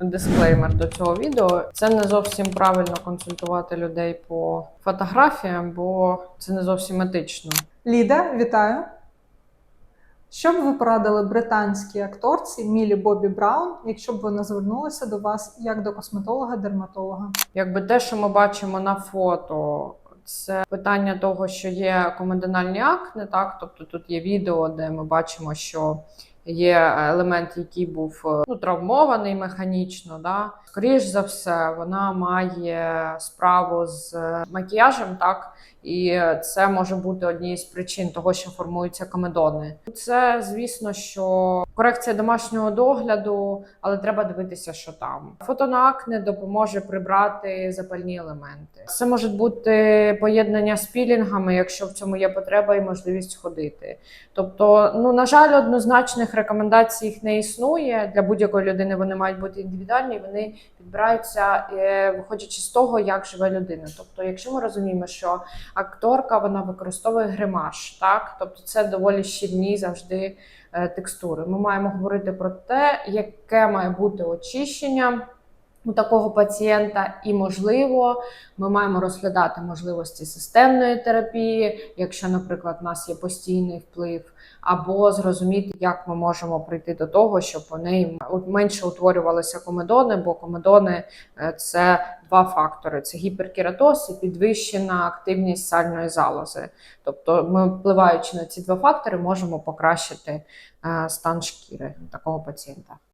дисклеймер до цього відео. Це не зовсім правильно консультувати людей по фотографіям, бо це не зовсім етично. Ліда, вітаю. Що б ви порадили британській акторці Мілі Бобі Браун, якщо б вона звернулася до вас як до косметолога-дерматолога? Якби те, що ми бачимо на фото, це питання того, що є комедональні акне, так тобто тут є відео, де ми бачимо, що є елемент, який був е, ну, травмований механічно. Да? Скоріш за все, вона має справу з макіяжем, так і це може бути однією з причин того, що формуються комедони. Це, звісно, що корекція домашнього догляду, але треба дивитися, що там. Фото на акне допоможе прибрати запальні елементи. Це можуть бути поєднання з пілінгами, якщо в цьому є потреба і можливість ходити. Тобто, ну на жаль, однозначних рекомендацій їх не існує для будь-якої людини. Вони мають бути індивідуальні. Вони підбираються е, виходячи з того, як живе людина. Тобто, якщо ми розуміємо, що акторка вона використовує гримаш, так тобто це доволі щільні завжди е, текстури. Ми маємо говорити про те, яке має бути очищення. У такого пацієнта, і можливо, ми маємо розглядати можливості системної терапії, якщо, наприклад, у нас є постійний вплив, або зрозуміти, як ми можемо прийти до того, щоб у неї менше утворювалися комедони, бо комедони е, це два фактори: це гіперкератоз і підвищена активність сальної залози. Тобто, ми, впливаючи на ці два фактори, можемо покращити е, стан шкіри такого пацієнта.